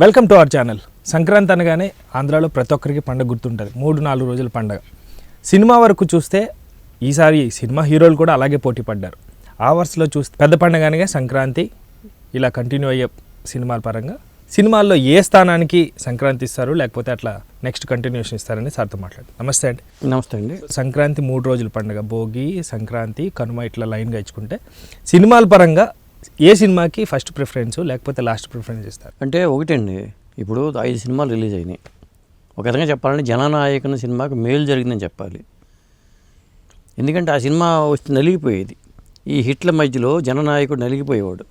Welcome to our channel Sankranti అనగానే ఆంధ్రాలో ప్రతి ఒక్కరికి పండగ గుర్తుంటుంది. మూడు నాలుగు రోజుల పండగ. సినిమా వరకు చూస్తే ఈసారి సినిమా హీరోలు కూడా అలాగే పోటీ పడ్డారు. ఆ వరుసలో చూస్తే పెద్ద పండగ అనగా సంక్రాంతి ఇలా కంటిన్యూ అయ్యే సినిమాల పరంగా సినిమాల్లో ఏ స్థానానికి సంక్రాంతి ఇస్తారు లేకపోతే అట్లా నెక్స్ట్ కంటిన్యూషన్ ఇస్తారని సార్తో మాట్లాడు నమస్తే అండి. నమస్తే అండి. సంక్రాంతి మూడు రోజుల పండుగ. భోగి సంక్రాంతి కనుమ ఇట్లా లైన్గా ఇచ్చుకుంటే సినిమాల పరంగా ఏ సినిమాకి ఫస్ట్ ప్రిఫరెన్స్ లేకపోతే లాస్ట్ ప్రిఫరెన్స్ ఇస్తారు? అంటే ఒకటండి ఇప్పుడు ఐదు సినిమాలు రిలీజ్ అయినాయి. ఒక విధంగా చెప్పాలంటే జననాయకుని సినిమాకి మేలు జరిగిందని చెప్పాలి. ఎందుకంటే ఆ సినిమా వచ్చి నలిగిపోయేది. ఈ హిట్ల మధ్యలో జననాయకుడు నలిగిపోయేవాడు.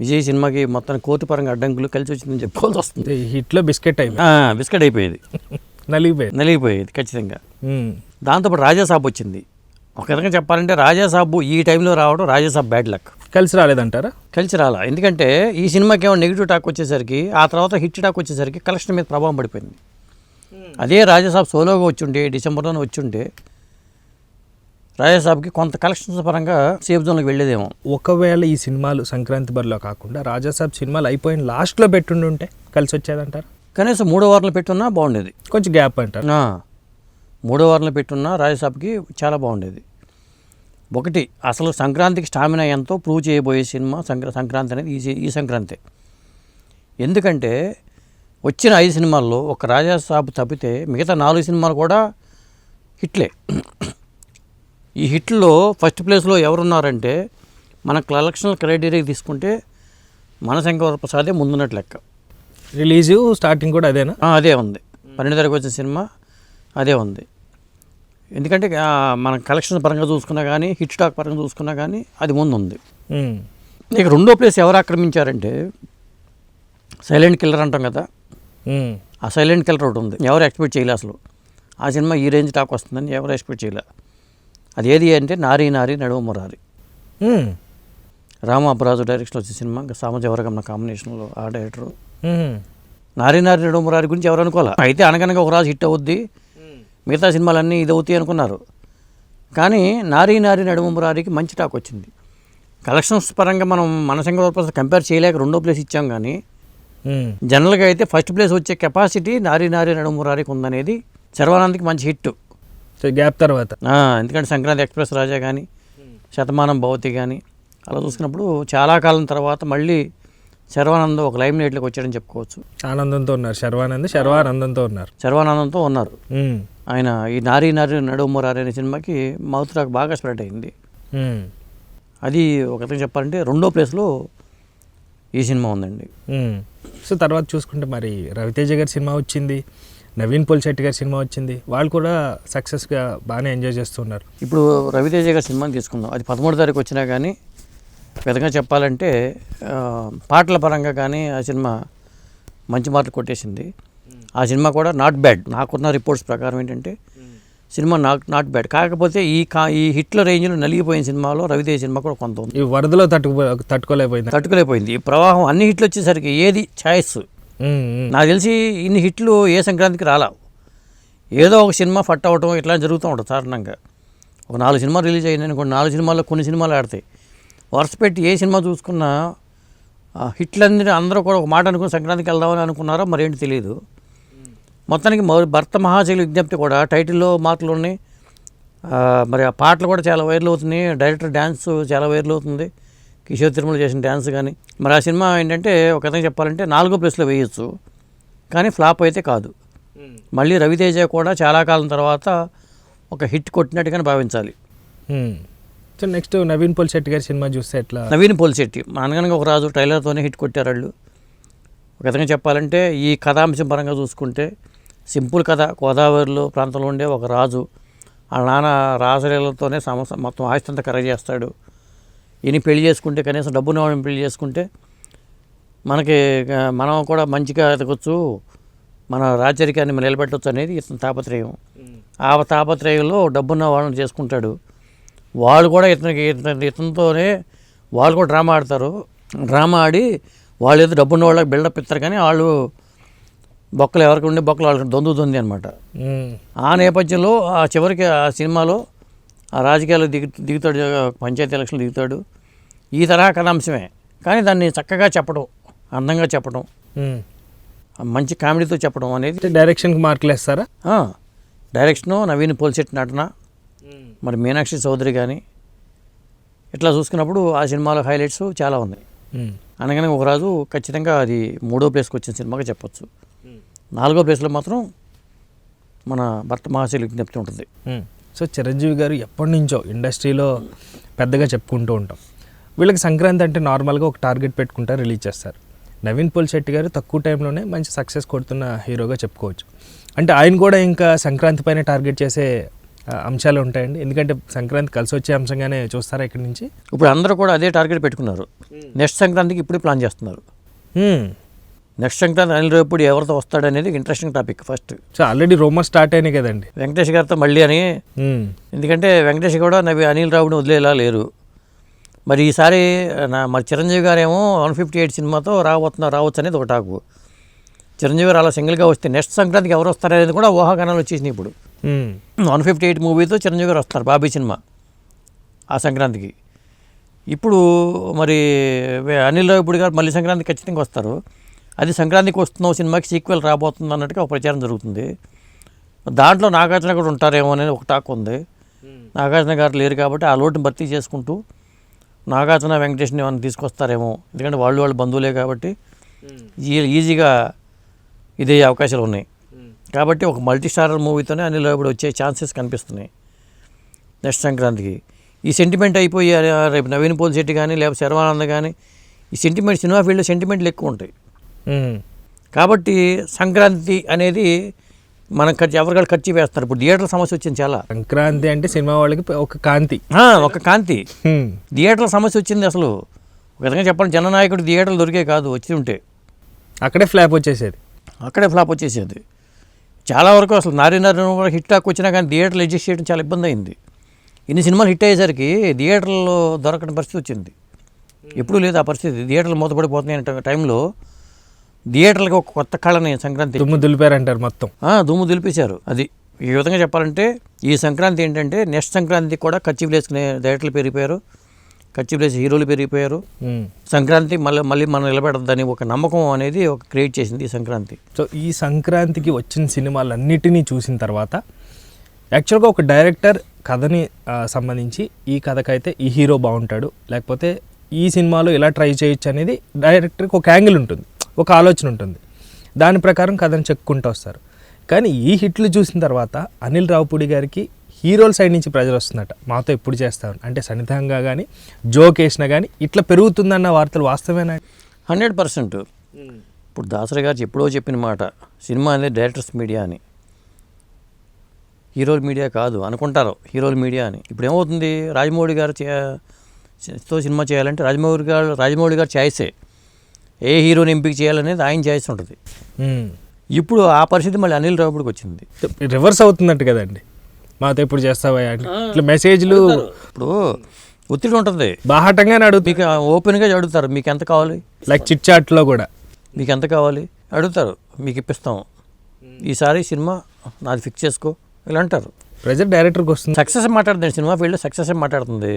విజయ్ సినిమాకి మొత్తం కోర్టు పరంగా అడ్డంకులు కలిసి వచ్చిందని చెప్పుకోవాల్సి వస్తుంది. హిట్లో బిస్కెట్ అయిపోయి ఆ, బిస్కెట్ అయిపోయేది. నలిగిపోయింది. నలిగిపోయేది ఖచ్చితంగా. దాంతోపాటు రాజాసాబ్ వచ్చింది. ఒక విధంగా చెప్పాలంటే రాజాసాబు ఈ టైంలో రావడం రాజాసాబ్ బ్యాడ్ లక్. కలిసి రాలేదంటారా? కలిసి రాలా. ఎందుకంటే ఈ సినిమాకి ఏమో నెగిటివ్ టాక్ వచ్చేసరికి ఆ తర్వాత హిట్ టాక్ వచ్చేసరికి కలెక్షన్ మీద ప్రభావం పడిపోయింది. అదే రాజాసాబ్ సోలోగా వచ్చుంటే డిసెంబర్లోనే వచ్చుంటే రాజాసాబ్కి కొంత కలెక్షన్స్ పరంగా సేఫ్ జోన్కి వెళ్ళేదేమో. ఒకవేళ ఈ సినిమాలు సంక్రాంతి బరిలో కాకుండా రాజాసాబ్ సినిమాలు అయిపోయిన లాస్ట్లో పెట్టుండి ఉంటే కలిసి వచ్చేదంటారా కనీసం మూడో వారంలో పెట్టున్నా బాగుండేది. కొంచెం గ్యాప్ అంటారు? మూడో వారంలో పెట్టున్నా రాజాసాబ్కి చాలా బాగుండేది. ఒకటి అసలు సంక్రాంతికి స్టామినా ఎంతో ప్రూవ్ చేయబోయే సినిమా సంక్ర సంక్రాంతి అనేది ఈ ఈ సంక్రాంతి. ఎందుకంటే వచ్చిన ఐదు సినిమాల్లో ఒక రాజాసాబ్ తప్పితే మిగతా నాలుగు సినిమాలు కూడా హిట్లే. ఈ హిట్లో ఫస్ట్ ప్లేస్లో ఎవరున్నారంటే మన కలెక్షన్ క్రైటీరియా తీసుకుంటే మనశంకర ప్రసాదే ముందున్నట్టు లెక్క. రిలీజ్ స్టార్టింగ్ కూడా అదేనా? అదే ఉంది. పన్నెండు తారీఖు వచ్చిన సినిమా అదే ఉంది. ఎందుకంటే మన కలెక్షన్ పరంగా చూసుకున్నా కానీ హిట్ స్టాక్ పరంగా చూసుకున్నా కానీ అది ముందు ఉంది. ఇక రెండో ప్లేస్ ఎవరు ఆక్రమించారంటే సైలెంట్ కిల్లర్ అంటాం కదా. ఆ సైలెంట్ కిల్లర్ ఒకటి ఉంది. ఎవరు ఎక్స్పెక్ట్ చేయలే అసలు. ఆ సినిమా ఈ రేంజ్ టాక్ వస్తుందని ఎవరు ఎక్స్పెక్ట్ చేయలే. అది ఏది అంటే నారీ నారీ నడుమ మురారి. రామ అపరాజు డైరెక్షన్ వచ్చిన సినిమా ఇంకా సామజవరగమ్మ కాంబినేషన్లో ఆ డైరెక్టరు. నారీ నారీ నడుమ మురారి గురించి ఎవరు అనుకోలే అయితే అనగనగా ఒక రాజు హిట్ అవుద్ది. మిగతా సినిమాలన్నీ ఇది అవుతాయి అనుకున్నారు. కానీ నారీ నారీ నడుమ మురారికి మంచి టాక్ వచ్చింది. కలెక్షన్స్ పరంగా మనం మనసంగ కంపేర్ చేయలేక రెండో ప్లేస్ ఇచ్చాం కానీ. జనరల్గా అయితే ఫస్ట్ ప్లేస్ వచ్చే కెపాసిటీ నారీ నారీ నడుమ మురారికి ఉందనేది శర్వానంద్కి మంచి హిట్. సో గ్యాప్ తర్వాత? ఎందుకంటే సంక్రాంతి ఎక్స్ప్రెస్ రాజా కానీ శతమానం భవతి కానీ అలా చూసుకున్నప్పుడు చాలా కాలం తర్వాత మళ్ళీ శర్వానంద్ ఒక లైమ్ లైట్లోకి వచ్చాడని చెప్పుకోవచ్చు. ఆనందంతో ఉన్నారు. శర్వానంద్ శర్వానందంతో ఉన్నారు. శర్వానందంతో ఉన్నారు. ఆయన ఈ నారీ నారీ నడుమురారి అనే సినిమాకి మౌత్ టాక్ బాగా స్ప్రెడ్ అయింది. అది ఒక విధంగా చెప్పాలంటే రెండో ప్లేస్లో ఈ సినిమా ఉందండి. సో తర్వాత చూసుకుంటే మరి రవితేజ గారి సినిమా వచ్చింది నవీన్ పోల్శెట్టి గారి సినిమా వచ్చింది. వాళ్ళు కూడా సక్సెస్గా బాగానే ఎంజాయ్ చేస్తున్నారు. ఇప్పుడు రవితేజ గారి సినిమాని తీసుకుందాం. అది పదమూడు తారీఖు వచ్చినా కానీ విధంగా చెప్పాలంటే పాటల పరంగా కానీ ఆ సినిమా మంచి మార్కులు కొట్టేసింది. ఆ సినిమా కూడా నాట్ బ్యాడ్. నాకున్న రిపోర్ట్స్ ప్రకారం ఏంటంటే సినిమా నాట్ నాట్ బ్యాడ్. కాకపోతే ఈ కా ఈ హిట్ల రేంజ్లో నలిగిపోయిన సినిమాలో రవితేజ సినిమా కూడా కొంత ఉంది. ఈ వరదలో తట్టుకు తట్టుకోలేకపోయింది? తట్టుకోలేకపోయింది. ఈ ప్రవాహం అన్ని హిట్లు వచ్చేసరికి ఏది ఛాయిస్. నాకు తెలిసి ఇన్ని హిట్లు ఏ సంక్రాంతికి రాలా. ఏదో ఒక సినిమా ఫట్ అవటం ఇట్లా జరుగుతూ ఉంటుంది సాధారణంగా. ఒక నాలుగు సినిమాలు రిలీజ్ అయినాయి అనుకోండి నాలుగు సినిమాల్లో కొన్ని సినిమాలు ఆడతాయి. వరుస పెట్టి ఏ సినిమా చూసుకున్నా హిట్లందరూ అందరూ కూడా ఒక మాట అనుకుని సంక్రాంతికి వెళ్దామని అనుకున్నారో? మరేంటి తెలియదు మొత్తానికి భర్త మహాశైలి విజ్ఞప్తి కూడా టైటిల్లో మార్కులు ఉన్నాయి. మరి ఆ పాటలు కూడా చాలా వైరల్ అవుతున్నాయి. డైరెక్టర్ డ్యాన్స్ చాలా వైరల్ అవుతుంది. కిషోర్ తిరుమల చేసిన డ్యాన్స్ కానీ మరి ఆ సినిమా ఏంటంటే ఒక విధంగా చెప్పాలంటే నాలుగో ప్లేస్లో వేయచ్చు. కానీ ఫ్లాప్ అయితే కాదు. మళ్ళీ రవితేజ కూడా చాలా కాలం తర్వాత ఒక హిట్ కొట్టినట్టుగానే భావించాలి. సో నెక్స్ట్ నవీన్ పోల్శెట్టి గారి సినిమా చూస్తే ఎట్లా? నవీన్ పోలిశెట్టి అనగనగా ఒక రాజు ట్రైలర్తోనే హిట్ కొట్టారు వాళ్ళు. ఒక విధంగా చెప్పాలంటే ఈ కథాంశం పరంగా చూసుకుంటే సింపుల్ కథ. గోదావరిలో ప్రాంతంలో ఉండే ఒక రాజు వాళ్ళ నాన్న రాజలీలతోనే సమస్య మొత్తం ఆస్తి అంతా కరెక్ట్ చేస్తాడు. ఈయన పెళ్ళి చేసుకుంటే కనీసం డబ్బున్న వాడిని పెళ్ళి చేసుకుంటే మనకి ఆ, మనం కూడా మంచిగా ఎదగొచ్చు మన రాచరికాన్ని మనం నిలబెట్టవచ్చు అనేది ఇతని తాపత్రయం. ఆ తాపత్రయంలో డబ్బున్న వాళ్ళని చేసుకుంటాడు. వాళ్ళు కూడా ఇతనికి ఇతని ఇతనితోనే వాళ్ళు కూడా డ్రామా ఆడతారు. డ్రామా ఆడి వాళ్ళు ఏదో డబ్బున్న వాళ్ళకి బిల్డప్ ఇస్తారు కానీ వాళ్ళు బొక్కలు ఎవరికి ఉండే బొక్కలు వాళ్ళకి దొందుతుంది అనమాట ఉమ్. ఆ నేపథ్యంలో ఆ చివరికి ఆ సినిమాలో ఆ రాజకీయాలు దిగు దిగుతాడు పంచాయతీ ఎలక్షన్ దిగుతాడు ఈ తరహా కథాంశమే కానీ దాన్ని చక్కగా చెప్పడం అందంగా చెప్పడం. మంచి కామెడీతో చెప్పడం అనేది డైరెక్షన్కి మార్కులు వేస్తారా డైరెక్షను నవీన్ పోల్శెట్టి నటన మరి మీనాక్షి చౌదరి కానీ ఇట్లా చూసుకున్నప్పుడు ఆ సినిమాలో హైలైట్స్ చాలా ఉన్నాయి. అనగానే ఒక రాజు ఖచ్చితంగా అది మూడో ప్లేస్కి వచ్చిన సినిమాగా చెప్పొచ్చు నాలుగో ప్లేస్లో మాత్రం మన భర్త మహాశైలి విజ్ఞప్తి ఉంటుంది. సో చిరంజీవి గారు ఎప్పటి నుంచో ఇండస్ట్రీలో పెద్దగా చెప్పుకుంటూ ఉంటాం. వీళ్ళకి సంక్రాంతి అంటే నార్మల్గా ఒక టార్గెట్ పెట్టుకుంటారు రిలీజ్ చేస్తారు. నవీన్ పోల్ శెట్టి గారు తక్కువ టైంలోనే మంచి సక్సెస్ కొడుతున్న హీరోగా చెప్పుకోవచ్చు. అంటే ఆయన కూడా ఇంకా సంక్రాంతి పైన టార్గెట్ చేసే అంశాలు ఉంటాయండి. ఎందుకంటే సంక్రాంతి కలిసి వచ్చే అంశంగానే చూస్తారా ఇక్కడి నుంచి? ఇప్పుడు అందరూ కూడా అదే టార్గెట్ పెట్టుకున్నారు. నెక్స్ట్ సంక్రాంతికి ఇప్పుడే ప్లాన్ చేస్తున్నారు. నెక్స్ట్ సంక్రాంతి అనిల్ రేపుడు ఎవరితో వస్తాడనేది interesting topic first so already rumour start అయినాయి కదండి. వెంకటేష్ గారితో మళ్ళీ అని. ఎందుకంటే వెంకటేష్ కూడా నవి అనిల్ రావుని వదిలేలా లేరు. మరి ఈసారి నా మరి చిరంజీవి గారేమో వన్ ఫిఫ్టీ ఎయిట్ సినిమాతో రాబోతున్నారు రావచ్చు అనేది ఒక టాకు. చిరంజీవి గారు అలా సింగిల్గా వస్తే నెక్స్ట్ సంక్రాంతికి ఎవరు వస్తారనేది కూడా ఊహాగానాలు వచ్చేసినాయి ఇప్పుడు. వన్ ఫిఫ్టీ ఎయిట్ మూవీతో చిరంజీవి గారు వస్తారు బాబీ సినిమా. ఆ సంక్రాంతికి. ఇప్పుడు మరి అనిల్ రావిపూడి గారు మళ్ళీ సంక్రాంతికి ఖచ్చితంగా వస్తారు. అది సంక్రాంతికి వస్తున్న సినిమాకి సీక్వెల్ రాబోతుంది అన్నట్టుగా ఒక ప్రచారం జరుగుతుంది. దాంట్లో నాగార్జున కూడా ఉంటారేమో అనేది ఒక టాక్ ఉంది. నాగార్జున గారు లేరు కాబట్టి ఆ లోటుని భర్తీ చేసుకుంటూ నాగార్జున వెంకటేష్ని ఏమైనా తీసుకొస్తారేమో. ఎందుకంటే వాళ్ళు వాళ్ళ బంధువులే కాబట్టి ఈజీగా ఇదే అవకాశాలు ఉన్నాయి. కాబట్టి ఒక మల్టీ స్టారర్ మూవీతోనే అనిల్ రావిపూడి వచ్చే ఛాన్సెస్ కనిపిస్తున్నాయి నెక్స్ట్ సంక్రాంతికి. ఈ సెంటిమెంట్ అయిపోయి రేపు నవీన్ పోల్ శెట్టి కానీ లేకపోతే శర్వానంద్ కానీ ఈ సెంటిమెంట్ సినిమా ఫీల్డ్లో సెంటిమెంట్లు ఎక్కువ ఉంటాయి. కాబట్టి సంక్రాంతి అనేది మనం ఖర్చు ఎవరికాళ్ళు ఖర్చు వేస్తారు? ఇప్పుడు థియేటర్ల సమస్య వచ్చింది చాలా. సంక్రాంతి అంటే సినిమా వాళ్ళకి ఒక కాంతి. ఒక కాంతి. థియేటర్ల సమస్య వచ్చింది అసలు. ఒక విధంగా చెప్పాలి జననాయకుడు థియేటర్లు దొరికే కాదు వచ్చి ఉంటే. అక్కడే ఫ్లాప్ వచ్చేసేది. అక్కడే ఫ్లాప్ వచ్చేసేది. చాలా వరకు అసలు నారీ నారీ కూడా హిట్ టాక్ వచ్చినా కానీ థియేటర్లు అడ్జస్ట్ చేయడం చాలా ఇబ్బంది అయింది. ఇన్ని సినిమాలు హిట్ అయ్యేసరికి థియేటర్లో దొరకని పరిస్థితి వచ్చింది. ఎప్పుడూ లేదు ఆ పరిస్థితి. థియేటర్లు మూతపడిపోతున్నాయి అనే టైంలో థియేటర్లకు ఒక కొత్త కళని సంక్రాంతి దుమ్ము దులిపారంటారు మొత్తం. దుమ్ము దులిపేశారు. అది ఈ విధంగా చెప్పాలంటే ఈ సంక్రాంతి ఏంటంటే నెక్స్ట్ సంక్రాంతి కూడా కచ్చి వేసుకునే డైరెక్టర్లు పెరిగిపోయారు. కచ్చి వేసే హీరోలు పెరిగిపోయారు. సంక్రాంతి మళ్ళీ మళ్ళీ మనం నిలబెడద్దని ఒక నమ్మకం అనేది ఒక క్రియేట్ చేసింది ఈ సంక్రాంతి. సో ఈ సంక్రాంతికి వచ్చిన సినిమాలన్నిటినీ చూసిన తర్వాత యాక్చువల్గా ఒక డైరెక్టర్ కథని సంబంధించి ఈ కథకైతే ఈ హీరో బాగుంటాడు. లేకపోతే ఈ సినిమాలో ఇలా ట్రై చేయొచ్చు అనేది డైరెక్టర్కి ఒక యాంగిల్ ఉంటుంది. ఒక ఆలోచన ఉంటుంది. దాని ప్రకారం కథను చెప్పుకుంటూ వస్తారు. కానీ ఈ హిట్లు చూసిన తర్వాత అనిల్ రావుపూడి గారికి హీరోల సైడ్ నుంచి ప్రెజర్ వస్తుందట. మాతో ఎప్పుడు చేస్తాను అంటే సన్నిధంగా కానీ జోక్ వేసినా కానీ ఇట్లా పెరుగుతుందన్న వార్తలు వాస్తవేనా? Hundred percent. ఇప్పుడు దాసరి గారు ఎప్పుడో చెప్పిన మాట సినిమా అనేది డైరెక్టర్స్ మీడియా అని. హీరోల మీడియా కాదు అనుకుంటారు. హీరోల మీడియా అని. ఇప్పుడు ఏమవుతుంది? రాజమౌళి గారు చే తో సినిమా చేయాలంటే రాజమౌళి గారు రాజమౌళి గారు ఛాయిసే ఏ హీరోని ఎంపిక చేయాలనేది ఆయన ఛాయిస్ ఉంటుంది. ఇప్పుడు ఆ పరిస్థితి మళ్ళీ అనిల్ రావుడికి వచ్చింది. రివర్స్ అవుతున్నట్టు కదండి. మాతో ఎప్పుడు చేస్తావా అంటే ఇట్లా మెసేజ్లు ఇప్పుడు ఒత్తిడి ఉంటుంది. బాహాటంగానే అడుగుతాయి మీకు ఓపెన్గా అడుగుతారు మీకు ఎంత కావాలి? లైక్ చిట్ చాట్లో కూడా. మీకు ఎంత కావాలి? అడుగుతారు మీకు ఇప్పిస్తాం. ఈసారి సినిమా నాది ఫిక్స్ చేసుకో ఇలా అంటారు. ప్రెజర్ డైరెక్టర్కి వస్తుంది. సక్సెస్ మాట్లాడుతుంది సినిమా ఫీల్డ్లో సక్సెస్ మాట్లాడుతుంది.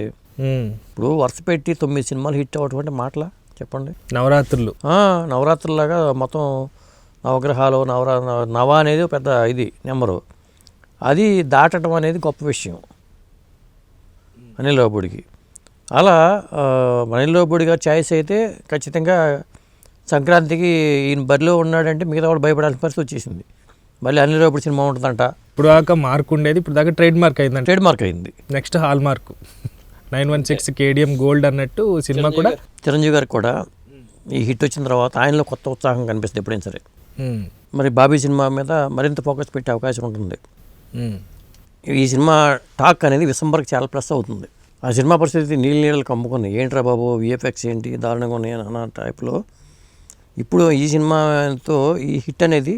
ఇప్పుడు వరుస పెట్టి తొమ్మిది సినిమాలు హిట్ అవ్వటం అంటే మాటలా? చెప్పండి. నవరాత్రులు. నవరాత్రులాగా మొత్తం నవగ్రహాలు నవరా నవ అనేది పెద్ద ఇది నెంబరు. అది దాటడం అనేది గొప్ప విషయం. అనిల్ రావుపూడికి అలా అనిల్ గారి ఛాయిస్ అయితే ఖచ్చితంగా సంక్రాంతికి ఈయన బరిలో ఉన్నాడంటే మిగతా వాడు భయపడాల్సిన పరిస్థితి వచ్చేసింది. మళ్ళీ అనిల్ రావుపూడి సినిమా ఉంటుందంట. ఇప్పుడు దాకా మార్క్ ఉండేది ఇప్పుడు దాకా ట్రేడ్ మార్క్ అయిందంట. ట్రేడ్ మార్క్ అయింది. Next hall mark nine one six KDM gold అన్నట్టు సినిమా కూడా చిరంజీవి గారికి కూడా ఈ హిట్ వచ్చిన తర్వాత ఆయనలో కొత్త ఉత్సాహం కనిపిస్తుంది ఎప్పుడైనా సరే. మరి బాబీ సినిమా మీద మరింత ఫోకస్ పెట్టే అవకాశం ఉంటుంది. ఈ సినిమా టాక్ అనేది విసంబర్కి చాలా ప్లస్ అవుతుంది. ఆ సినిమా పరిస్థితి నీళ్ళు నీళ్ళకి కమ్ముకున్నాయి ఏంట్రా బాబు విఎఫ్ఎక్స్ ఏంటి దారుణంగా ఉన్నాయి అన్న టైప్లో. ఇప్పుడు ఈ సినిమాతో ఈ హిట్ అనేది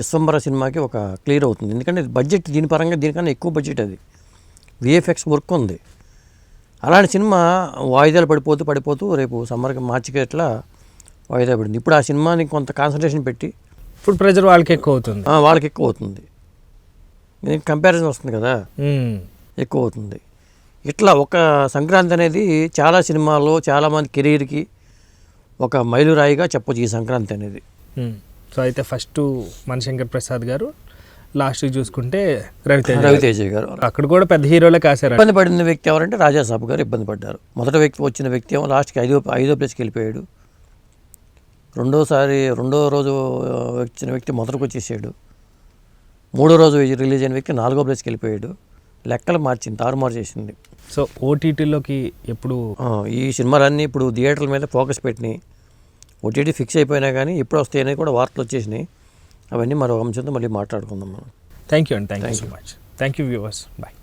విశ్వంబర సినిమాకి ఒక క్లియర్ అవుతుంది. ఎందుకంటే బడ్జెట్ దీని పరంగా దీనికన్నా ఎక్కువ బడ్జెట్ అది. విఎఫ్ఎక్స్ వర్క్ ఉంది. అలాంటి సినిమా వాయిదాలు పడిపోతూ పడిపోతూ రేపు సమ్మర్కి మార్చికి అట్లా వాయిదా పడింది. ఇప్పుడు ఆ సినిమాని కొంత కాన్సన్ట్రేషన్ పెట్టి ఇప్పుడు ప్రెజర్ వాళ్ళకి ఎక్కువ అవుతుంది. వాళ్ళకి ఎక్కువ అవుతుంది. కంపారిజన్ వస్తుంది కదా. ఎక్కువ అవుతుంది. ఇట్లా ఒక సంక్రాంతి అనేది చాలా సినిమాల్లో చాలామంది కెరీర్కి ఒక మైలురాయిగా చెప్పొచ్చు ఈ సంక్రాంతి అనేది. సో అయితే ఫస్ట్ మణిశంకర్ ప్రసాద్ గారు లాస్ట్ చూసుకుంటే రవితేజ గారు. రవితేజ గారు. అక్కడ కూడా పెద్ద హీరోలే కాశారు ఇబ్బంది పడిన వ్యక్తి ఎవరంటే రాజాసాబు గారు ఇబ్బంది పడ్డారు. మొదటి వ్యక్తి వచ్చిన వ్యక్తి ఏమో లాస్ట్కి ఐదో ఐదో ప్లేస్కి వెళ్ళిపోయాడు. రెండోసారి రెండో రోజు వచ్చిన వ్యక్తి మొదటికి వచ్చేసాడు. మూడో రోజు రిలీజ్ అయిన వ్యక్తి నాలుగో ప్లేస్కి వెళ్ళిపోయాడు. లెక్కలు మార్చింది తారుమారు చేసింది. సో ఓటీటీలోకి ఎప్పుడు ఈ సినిమాలన్నీ ఇప్పుడు థియేటర్ల మీద ఫోకస్ పెట్టినాయి. ఓటీటీ ఫిక్స్ అయిపోయినా కానీ ఎప్పుడు వస్తాయని కూడా వార్తలు వచ్చేసినాయి. అవన్నీ మరో అంశంతో మళ్ళీ మాట్లాడుకుందాం మనం. థ్యాంక్ యూ అండి thank you so much thank you viewers bye